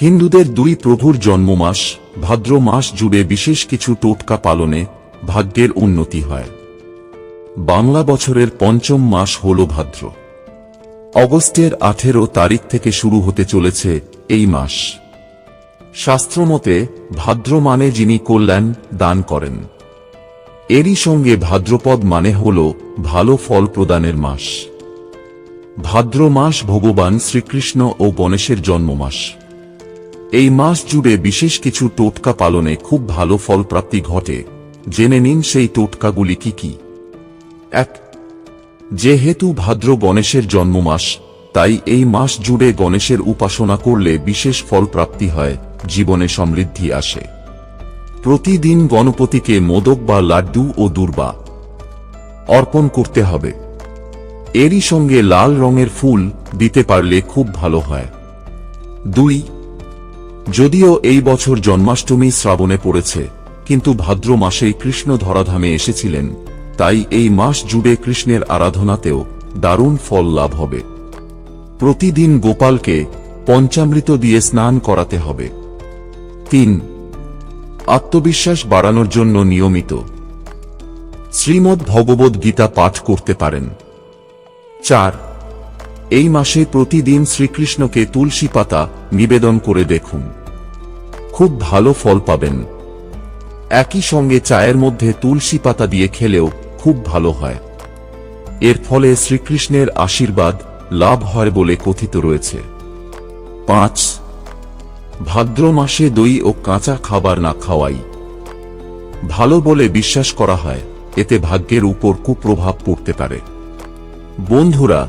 হিন্দুদের দুই প্রভুর জন্মমাস, ভাদ্র মাস জুড়ে বিশেষ কিছু টোটকা পালনে ভাগ্যের উন্নতি হয়। বাংলা বছরের পঞ্চম মাস হল ভাদ্র। অগস্টের আঠেরো তারিখ থেকে শুরু হতে চলেছে এই মাস। শাস্ত্রমতে ভাদ্র মানে যিনি কল্যাণ দান করেন। এরই সঙ্গে ভাদ্রপদ মানে হল ভালো ফল প্রদানের মাস। ভাদ্র মাস ভগবান শ্রীকৃষ্ণ ও গণেশের জন্মমাস। এই মাস জুড়ে বিশেষ কিছু টোটকা পালনে খুব ভালো ফল প্রাপ্তি ঘটে। জেনে নিন সেই টোটকাগুলি কি কি। এক, যেহেতু ভাদ্র গণেশের জন্মমাস, তাই এই মাস জুড়ে গণেশের উপাসনা করলে বিশেষ ফল প্রাপ্তি হয়, জীবনে সমৃদ্ধি আসে। প্রতিদিন গণপতিকে মোদক বা লাড্ডু ও দুর্বা অর্পণ করতে হবে। এরই সঙ্গে লাল রঙের ফুল দিতে পারলে খুব ভালো হয়। দুই যদিও এই বছর জন্মাষ্টমী শ্রাবণে পড়েছে, কিন্তু ভাদ্র মাসেই কৃষ্ণ ধরাধামে এসেছিলেন, তাই এই মাস জুড়ে কৃষ্ণের আরাধনাতেও দারুণ ফল লাভ হবে। প্রতিদিন গোপালকে পঞ্চামৃত দিয়ে স্নান করাতে হবে। তিন, আত্মবিশ্বাস বাড়ানোর জন্য নিয়মিত। শ্রীমদ্ ভগবদ গীতা পাঠ করতে পারেন। চার এই মাসে প্রতিদিন শ্রীকৃষ্ণকে তুলসী পাতা নিবেদন করে দেখুন। খুব ভালো ফল পাবেন। একই সঙ্গে চায়ের মধ্যে তুলসী পাতা দিয়ে খেলেও খুব ভালো হয়। এর ফলে শ্রীকৃষ্ণের আশীর্বাদ লাভ হয় বলে কথিত রয়েছে। পাঁচ। ভাদ্র মাসে দই ও কাঁচা খাবার না খাওয়াই। ভালো বলে বিশ্বাস করা হয়, এতে ভাগ্যের উপর কুপ্রভাব পড়তে পারে। বন্ধুরা